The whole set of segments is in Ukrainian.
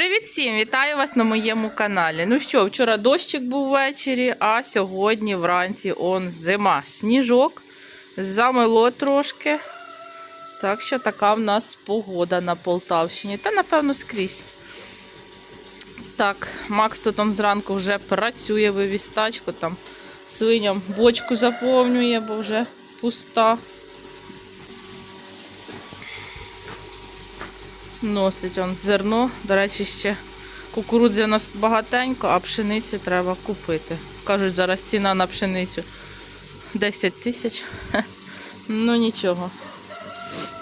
Привіт всім! Вітаю вас на моєму каналі. Ну що, вчора дощик був ввечері, а сьогодні вранці он зима. Сніжок, замело трошки. Так що така в нас погода на Полтавщині. Та, напевно, скрізь. Так, Макс тут зранку вже працює, вивіз тачку, там свиням бочку заповнює, бо вже пуста. Носить он зерно. До речі, ще кукурудзи у нас багатенько, а пшениці треба купити. Кажуть, зараз ціна на пшеницю 10 тисяч. Ну нічого.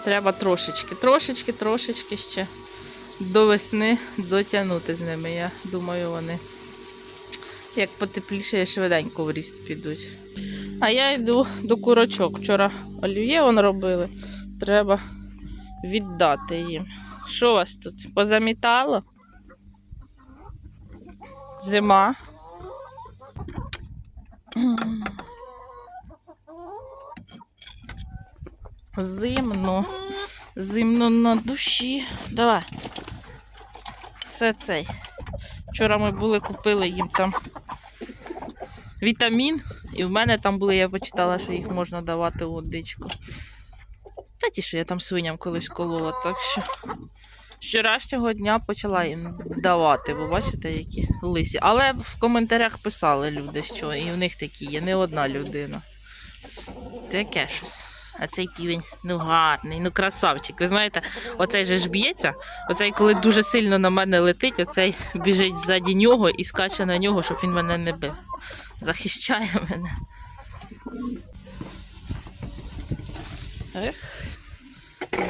Треба трошечки, трошечки, трошечки ще до весни дотягнути з ними. Я думаю, вони як потепліше, швиденько в ріст підуть. А я йду до курочок. Вчора олів'є робили. Треба віддати їм. Що вас тут? Позамітало? Зима. Зимно. Зимно на душі. Давай. Це цей. Вчора ми були, купили їм там вітамін. І в мене там були, я почитала, що їх можна давати у. Та ті, що я там свиням колись колола, так що вчорашнього дня почала їм давати, бо бачите, які лисі. Але в коментарях писали люди, що і в них такі є, не одна людина. Таке щось. А цей півень, ну гарний, ну красавчик. Ви знаєте, оцей же ж б'ється, оцей, коли дуже сильно на мене летить, оцей біжить ззаді нього і скаче на нього, щоб він мене не бив. Захищає мене. Ех.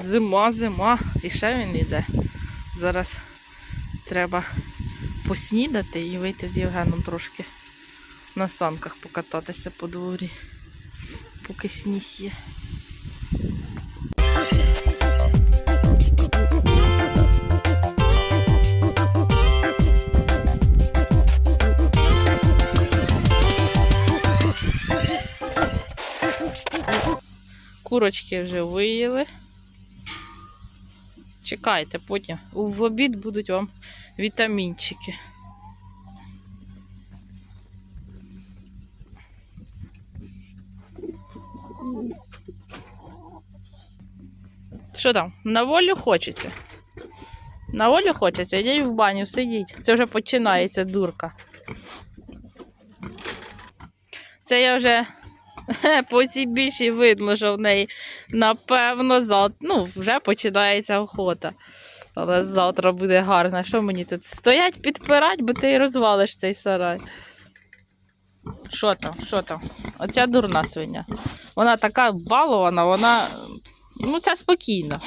Зима, зима. І ще він йде. Зараз треба поснідати і вийти з Євгеном трошки на санках покататися по дворі, поки сніг є. Курочки вже виїли. Чекайте, потім в обід будуть вам вітамінчики. Що там? На волю хочеться? На волю хочеться, йдіть в баню, сидіть. Це вже починається дурка. Це я вже по цій більшій видно, що в неї напевно завтра. Ну, вже починається охота. Але завтра буде гарно. Що мені тут? Стоять, підпирать, бо ти і розвалиш цей сарай. Що там? Що там? Оця дурна свиня. Вона така балована, вона. Ну, ця спокійна.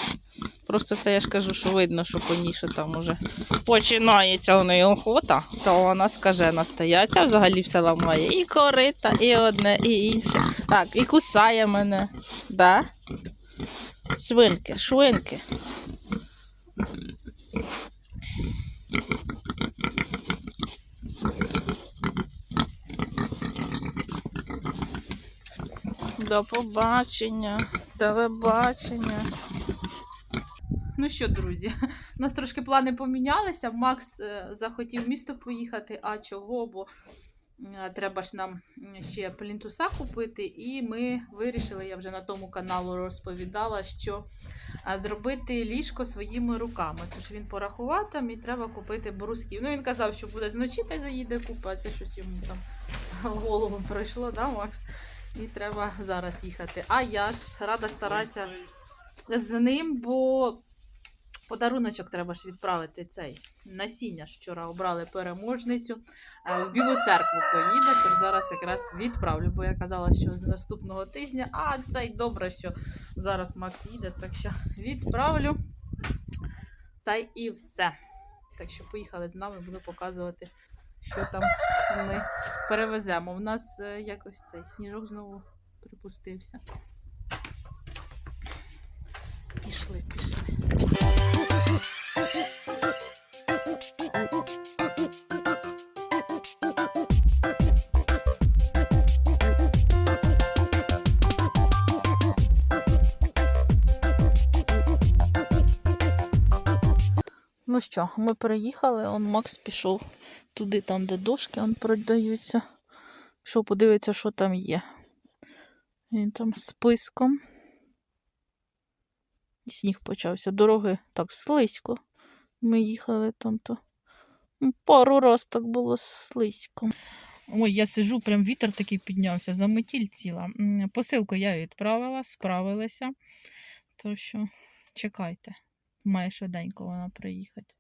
Просто це я ж кажу, що видно, що по там уже починається у неї охота, то вона скажена стоять. Ця взагалі все ламає. І корита, і одне, і інше. Так, і кусає мене. Да? Швинки, швинки. До побачення, телебачення. Ну що, друзі, у нас трошки плани помінялися. Макс е, захотів в місто поїхати, а чого? Бо е, треба ж нам ще плінтуса купити. І ми вирішили, я вже на тому каналу розповідала, що е, зробити ліжко своїми руками. Тож він порахував там і треба купити брусків. Ну він казав, що буде зночі та заїде купа, це щось йому там в голову пройшло, да, Макс? І треба зараз їхати. А я ж рада старатися з ним, бо подаруночок треба ж відправити цей насіння. ж Вчора обрали переможницю. Е, В Білу церкву поїде, тож зараз якраз відправлю, бо я казала, що з наступного тижня, а цей добре, що зараз Макс їде, так що відправлю. Та й і все. Так що поїхали з нами, буду показувати, що там ми перевеземо. У нас е, якось цей сніжок знову припустився. Пішли, пішли. Ну що, ми переїхали, он Макс пішов туди, там, де дошки он продаються. Пішов подивитися, що там є. Він там з списком. Сніг почався. Дороги так слизько. Ми їхали там то. Пару раз так було слизько. Ой, я сижу, прям вітер такий піднявся, заметіль ціла. Посилку я відправила, справилася. То що чекайте, має швиденько вона приїхати.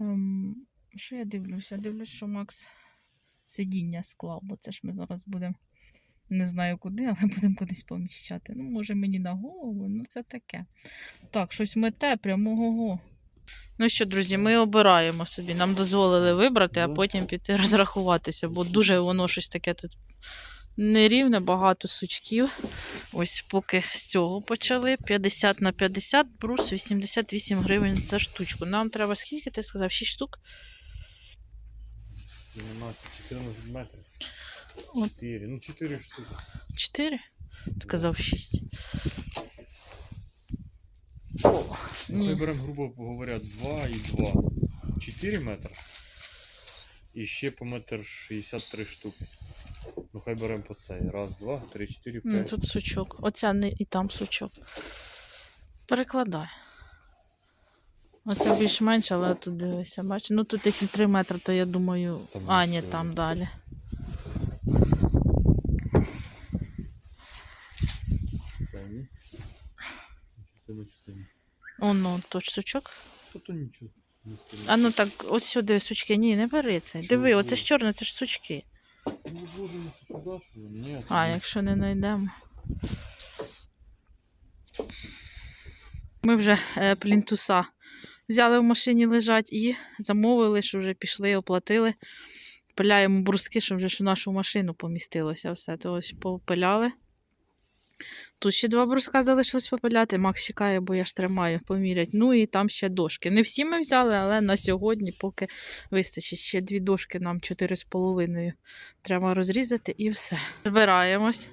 Ем, що я дивлюся? Дивлюсь, що Макс сидіння склав, бо це ж ми зараз будемо. Не знаю куди, але будемо кудись поміщати. Ну, може, мені на голову, ну це таке. Так, щось мете, прямо ого. Ну що, друзі, ми обираємо собі. Нам дозволили вибрати, а потім піти розрахуватися, бо дуже воно щось таке тут нерівне, багато сучків. Ось поки з цього почали. 50 на 50, брус 88 гривень за штучку. Нам треба скільки ти сказав? 6 штук? 12, 14 метрів. 4, ну 4 штуки. 4? Ти казав 6. О, Ми беремо, грубо говоря, 2 і 2. 4 метри. І ще по метр 63 штуки. Ну хай беремо по цей. Раз, два, три, чотири, п'ять. тут сучок. Оця не і там сучок. Перекладай. Оце більш-менш, але тут дивися, бачиш. Ну тут якщо 3 метри, то я думаю. Там а, ні, там далі. Це ні. Частина, частина. Оно, точ сучок. Та то нічого. не стоїть. А ну так, ось сюди сучки. Ні, не бери це. Чого Диви, оце ж чорне, це ж сучки. Ну, вложимо сюди, що ли? Ні, це А, ні. якщо не знайдемо. Ми вже е, плінтуса взяли в машині лежать і замовили, що вже пішли, оплатили. Пиляємо бруски, щоб вже ж в нашу машину помістилося все. То ось попиляли. Тут ще два бруска залишилось попиляти. Макс чекає, бо я ж тримаю, помірять. Ну і там ще дошки. Не всі ми взяли, але на сьогодні поки вистачить. Ще дві дошки нам 4,5 треба розрізати і все. Збираємось,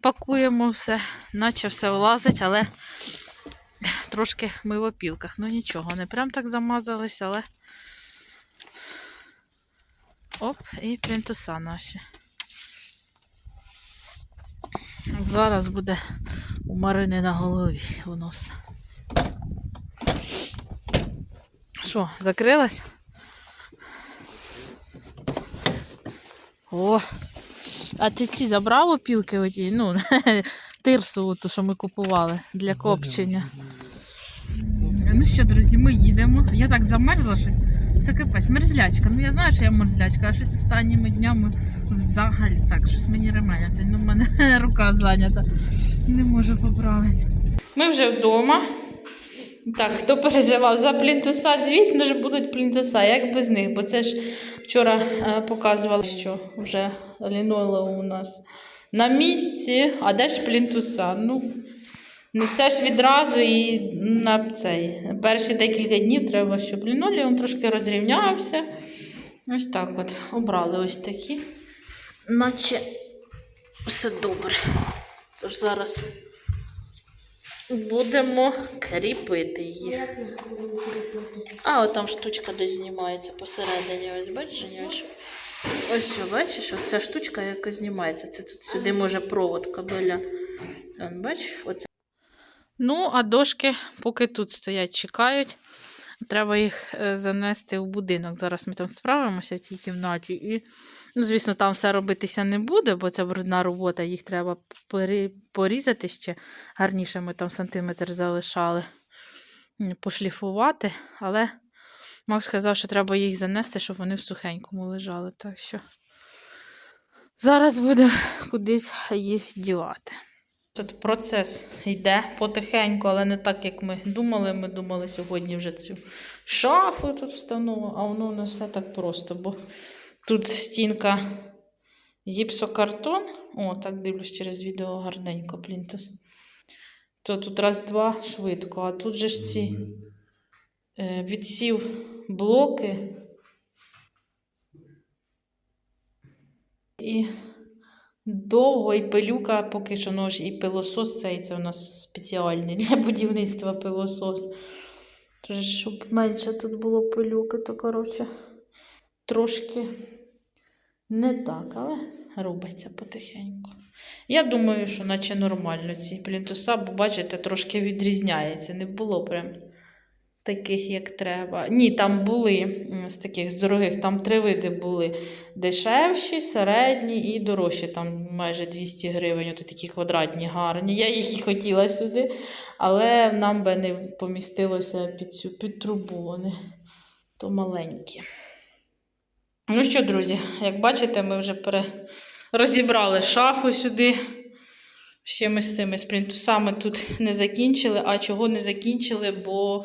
пакуємо все, наче все влазить, але трошки ми в опілках. Ну нічого, не прям так замазались, але. Оп, і плінтуса наші. Зараз буде у Марини на голові воно все. Що, закрилась? О! А ти ці забрав опілки оті? Ну, тирсу, ту, що ми купували для копчення. Ну що, друзі, ми їдемо. Я так замерзла щось. Це капець, мерзлячка. Ну я знаю, що я мерзлячка, а щось останніми днями взагалі так, щось мені ременяться. Ну, в мене рука зайнята. Не можу поправити. Ми вже вдома. Так, хто переживав за плінтуса? Звісно ж, будуть плінтуса, як без них, бо це ж вчора е, показували, що вже лінолеум у нас на місці, а де ж плінтуса? Ну, не все ж відразу і на цей. Перші декілька днів треба, щоб лінолеум трошки розрівнявся. Ось так от. Обрали ось такі. Наче все добре. Тож зараз будемо кріпити їх. А, от там штучка десь знімається посередині. Ось бачиш, Женюш? Ось що, бачиш, оця штучка якось знімається. Це тут сюди може провод кабеля. Он, бач, оце. Ну, а дошки поки тут стоять, чекають. Треба їх е, занести в будинок. Зараз ми там справимося в цій кімнаті. І, ну, звісно, там все робитися не буде, бо це брудна робота, їх треба порізати ще гарніше. Ми там сантиметр залишали, пошліфувати. Але Макс сказав, що треба їх занести, щоб вони в сухенькому лежали. Так що зараз буде кудись їх дівати. Тут процес йде потихеньку, але не так, як ми думали. Ми думали сьогодні вже цю шафу тут встановимо, а воно у нас все так просто, бо тут стінка гіпсокартон. О, так дивлюсь через відео гарненько плінтус. То тут раз-два швидко, а тут же ж ці е, відсів блоки. І довго, і пилюка, поки що ну, ж і пилосос цей, це у нас спеціальний для будівництва пилосос. Тож, щоб менше тут було пилюки, то коротше трошки не так, але робиться потихеньку. Я думаю, що наче нормально ці плінтуса, бо бачите, трошки відрізняється. Не було прям таких, як треба. Ні, там були з таких з дорогих, там три види були дешевші, середні і дорожчі. Там майже 200 гривень, от такі квадратні, гарні. Я їх і хотіла сюди, але нам би не помістилося під цю під трубу. Вони то маленькі. Ну що, друзі, як бачите, ми вже пере... розібрали шафу сюди. Ще ми з цими спринтусами тут не закінчили. А чого не закінчили? Бо,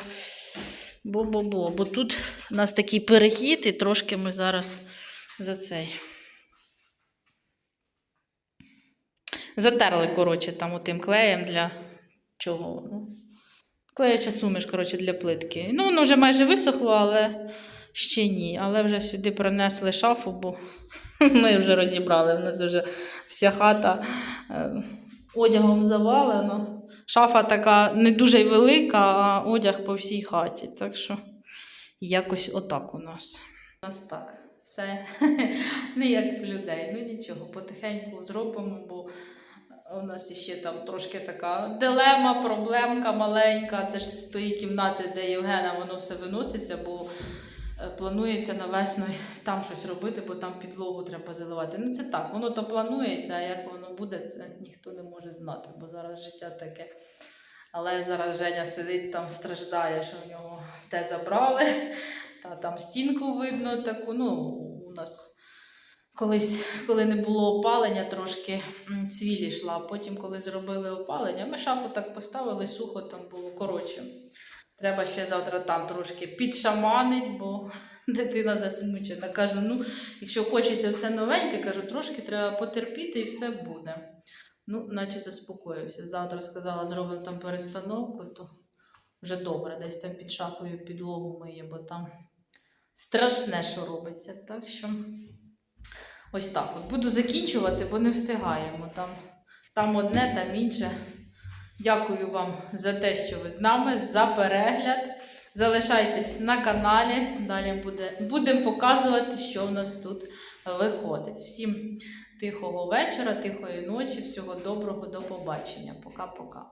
бо, бо, бо. бо тут у нас такий перехід, і трошки ми зараз за цей. Затерли, коротше, там отим клеєм для чого воно. Клеяча суміш, коротше, для плитки. Ну, воно вже майже висохло, але ще ні. Але вже сюди принесли шафу, бо ми вже розібрали. В нас вже вся хата е, одягом завалена. Шафа така не дуже велика, а одяг по всій хаті. Так що якось отак у нас. У нас так. Все не як в людей. Ну нічого, потихеньку зробимо, бо у нас іще там трошки така дилема, проблемка маленька. Це ж з тої кімнати, де Євгена воно все виноситься, бо планується на весну там щось робити, бо там підлогу треба заливати. Ну це так, воно то планується, а як воно буде, це ніхто не може знати, бо зараз життя таке. Але зараз Женя сидить там, страждає, що в нього те забрали, та там стінку видно таку. Ну, у нас колись, коли не було опалення, трошки м, цвіль йшла. Потім, коли зробили опалення, ми шафу так поставили, сухо там було коротше. Треба ще завтра там трошки підшаманить, бо дитина засмучена. Кажу, ну, якщо хочеться все новеньке, кажу, трошки треба потерпіти і все буде. Ну, наче заспокоївся. Завтра сказала, зробимо там перестановку, то вже добре, десь там під шафою підлогу миє, бо там страшне, що робиться. Так що ось так от. Буду закінчувати, бо не встигаємо. Там, там одне, там інше. Дякую вам за те, що ви з нами, за перегляд. Залишайтесь на каналі. Далі буде, будемо показувати, що в нас тут виходить. Всім тихого вечора, тихої ночі, всього доброго, до побачення. Пока-пока.